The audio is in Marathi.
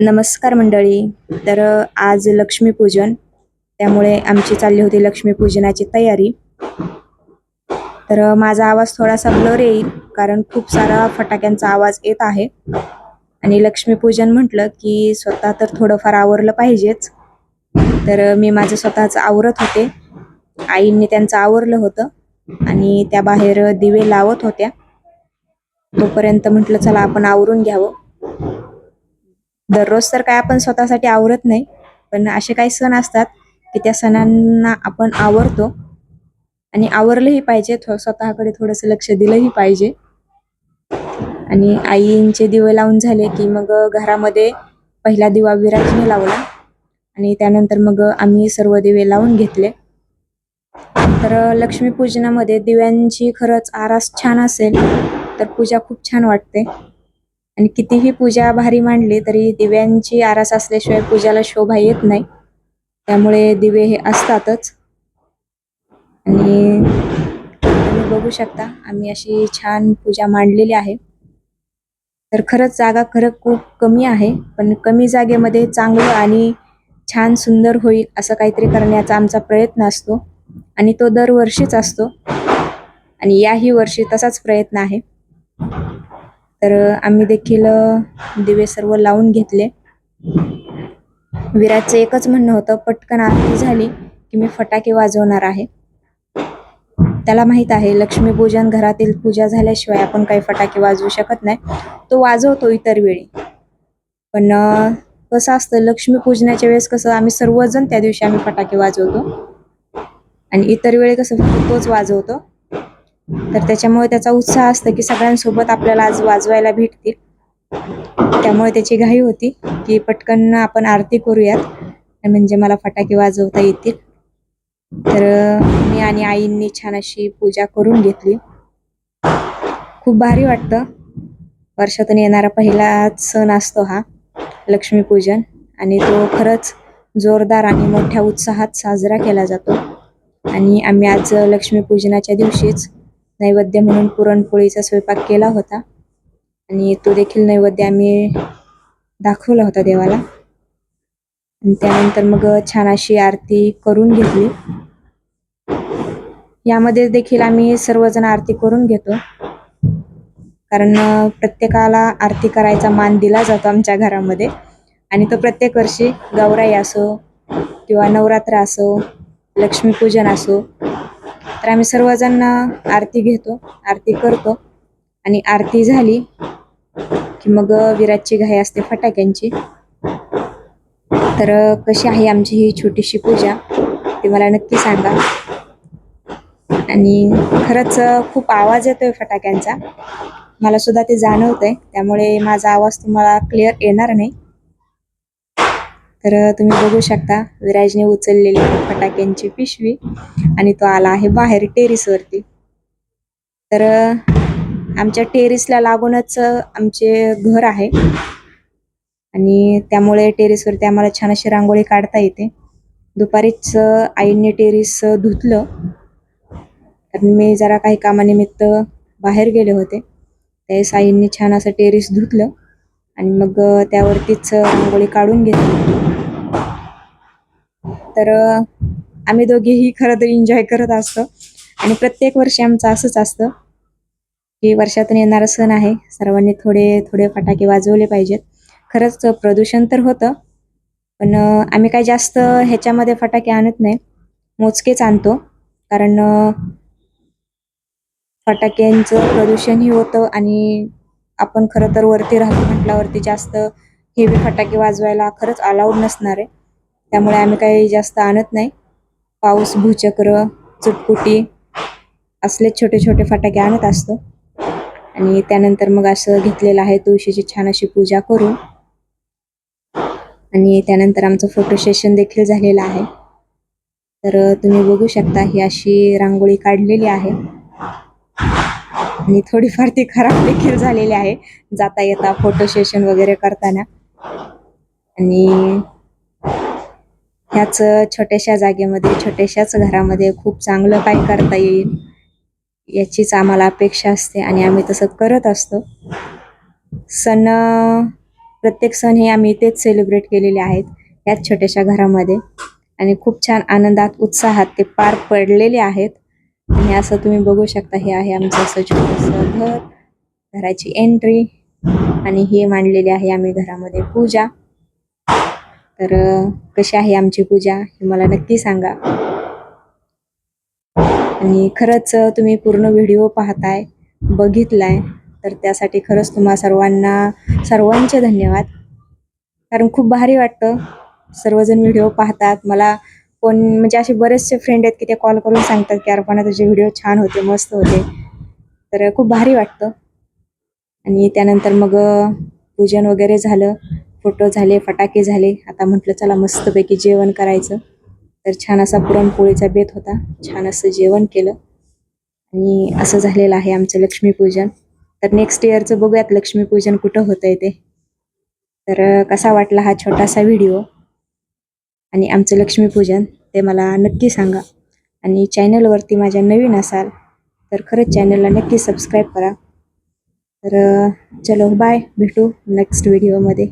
नमस्कार मंडळी. तर आज लक्ष्मीपूजन त्यामुळे आमची चालली होती लक्ष्मीपूजनाची तयारी. तर माझा आवाज थोडासा ब्लर येईल कारण खूप सारा फटाक्यांचा आवाज येत आहे. आणि लक्ष्मीपूजन म्हटलं की स्वतः तर थोडंफार आवरलं पाहिजेच. तर मी माझं स्वतःच आवरत होते. आईंनी त्यांचं आवरलं होतं. आणि त्या बाहेर दिवे लावत होत्या. तोपर्यंत म्हटलं चला आपण आवरून घ्यावं. दररोज तर काय आपण स्वतःसाठी आवरत नाही पण असे काही सण असतात की त्या सणांना आपण आवरतो आणि आवरलंही पाहिजे स्वतःकडे थोडंसं लक्ष दिलंही पाहिजे. आणि आईंचे दिवे लावून झाले की मग घरामध्ये पहिला दिवा विराजने लावला आणि त्यानंतर मग आम्ही सर्व दिवे लावून घेतले. तर लक्ष्मीपूजनामध्ये दिव्यांची खरंच आरास छान असेल तर पूजा खूप छान वाटते. आणि कितीही पूजा भारी मांडली तरी दिव्यांची आरास असल्याशिवाय पूजाला शोभा येत नाही. त्यामुळे दिवे हे असतातच. आणि तुम्ही बघू शकता आम्ही अशी छान पूजा मांडलेली आहे. तर खरंच जागा खरं खूप कमी आहे पण कमी जागेमध्ये चांगलं आणि छान सुंदर होईल असं काहीतरी करण्याचा आमचा प्रयत्न असतो. आणि तो दरवर्षीच असतो. आणि याही वर्षी तसाच प्रयत्न आहे. तर आम्ही देखील दिवे सर्व लावून घेतले. विराजचं एकच म्हणणं होतं पटकन आरती झाली की मी फटाके वाजवणार आहे. त्याला माहीत आहे लक्ष्मीपूजन घरातील पूजा झाल्याशिवाय आपण काही फटाके वाजवू शकत नाही. तो वाजवतो इतर वेळी. पण कसं असतं लक्ष्मीपूजनाच्या वेळेस कसं आम्ही सर्वजण त्या दिवशी आम्ही फटाके वाजवतो. आणि इतर वेळी कसं तोच वाजवतो. तर त्याच्यामुळे त्याचा उत्साह असतं की सगळ्यांसोबत आपल्याला आज वाजवायला भेटतील. त्यामुळे त्याची घाई होती की पटकन आपण आरती करूयात. म्हणजे मला फटाके वाजवता येतील. तर मी आणि आईंनी छान अशी पूजा करून घेतली. खूप भारी वाटतं. वर्षातून येणारा पहिलाच सण असतो हा लक्ष्मीपूजन. आणि तो खरंच जोरदार आणि मोठ्या उत्साहात साजरा केला जातो. आणि आम्ही आज लक्ष्मीपूजनाच्या दिवशीच नैवेद्य म्हणून पुरणपोळीचा स्वयंपाक केला होता. आणि तो देखील नैवेद्य आम्ही दाखवला होता देवाला. आणि त्यानंतर मग छान अशी आरती करून घेतली. यामध्ये देखील आम्ही सर्वजण आरती करून घेतो. कारण प्रत्येकाला आरती करायचा मान दिला जातो आमच्या घरामध्ये. आणि तो प्रत्येक वर्षी गौराई असो किंवा नवरात्र असो लक्ष्मीपूजन असो तर आम्ही सर्वजण आरती घेतो आरती करतो. आणि आरती झाली की मग विराजची घाई असते फटाक्यांची. तर कशी आहे आमची ही छोटीशी पूजा ते मला नक्की सांगा. आणि खरंच खूप आवाज येतोय फटाक्यांचा. मला सुद्धा ते जाणवतंय त्यामुळे माझा आवाज तुम्हाला क्लिअर येणार नाही. तर तुम्ही बघू शकता विराजने उचललेली फटाक्यांची पिशवी आणि तो आला आहे बाहेर टेरिसवरती तर आमच्या टेरिसला लागूनच आमचे घर आहे. आणि त्यामुळे टेरिसवरती आम्हाला छान अशी रांगोळी काढता येते. दुपारीच आईने टेरिस धुतलं. कारण मी जरा काही कामानिमित्त बाहेर गेले होते. त्यावेळेस आईंनी छान असं टेरिस धुतलं. आणि मग त्यावरतीच रांगोळी काढून घेतली. तर आम्ही दोघेही खरं तर एन्जॉय करत असतो. आणि प्रत्येक वर्षी आमचं असंच असतं की वर्षातून येणारा सण आहे. सर्वांनी थोडे थोडे फटाके वाजवले पाहिजेत. खरंच प्रदूषण तर होतं. पण आम्ही काही जास्त ह्याच्यामध्ये फटाके आणत नाही. मोजकेच आणतो. कारण फटाक्यांचं प्रदूषणही होतं आणि आपण खरं तर वरती राहतो म्हटल्यावरती जास्त हेवी फटाके वाजवायला खरंच अलाउड नसणार आहे. त्यामुळे आम्ही काही जास्त आणत नाही. पाऊस भूचक्र चुटपुटी असले छोटे छोटे फटाके आणत असतो. आणि त्यानंतर मग असं घेतलेलं आहे तुळशीची छान अशी पूजा करून. आणि त्यानंतर आमचं फोटो सेशन देखील झालेलं आहे. तर तुम्ही बघू शकता ही अशी रांगोळी काढलेली आहे. आणि थोडीफार ती खराब देखील झालेली आहे. जाता येता फोटो सेशन वगैरे करताना. आणि ह्याच छोट्याशा जागेमध्ये छोट्याशाच घरामध्ये खूप चांगलं काय करता येईल याचीच आम्हाला अपेक्षा असते आणि आम्ही तसं करत असतो. सण प्रत्येक सण हे आम्ही इथेच सेलिब्रेट केलेले आहेत याच छोट्याशा घरामध्ये. आणि खूप छान आनंदात उत्साहात ते पार पडलेले आहेत. आणि असं तुम्ही बघू शकता हे आहे आमचं असं छोटंसं घर. घराची एंट्री आणि हे मांडलेले आहे आम्ही घरामध्ये पूजा. तर कशी आहे आमची पूजा हे मला नक्की सांगा. आणि खरंच तुम्ही पूर्ण व्हिडिओ पाहताय बघितलाय तर त्यासाठी खरंच तुम्हा सर्वांना सर्वांचे धन्यवाद. कारण खूप भारी वाटतं. सर्वजण व्हिडिओ पाहतात. मला कोण म्हणजे असे बरेचसे फ्रेंड आहेत की ते कॉल करून सांगतात की अर्पणा तुझे व्हिडिओ छान होते मस्त होते. तर खूप भारी वाटतं. आणि त्यानंतर मग पूजन वगैरे झालं फोटो झाले फटाके झाले. आता म्हटलं चला मस्तपैकी जेवण करायचं. तर छान असा पुरणपोळीचा बेत होता. छान असं जेवण केलं. आणि असं झालेलं आहे आमचं लक्ष्मीपूजन तर नेक्स्ट इयरचं बघूयात लक्ष्मीपूजन कुठं होतंय ते. तर कसा वाटला हा छोटासा व्हिडिओ आणि आमचं लक्ष्मीपूजन ते मला नक्की सांगा. आणि चॅनलवरती माझ्या नवीन असाल तर खरंच चॅनलला नक्की सबस्क्राईब करा. तर चलो बाय भेटू नेक्स्ट व्हिडिओमध्ये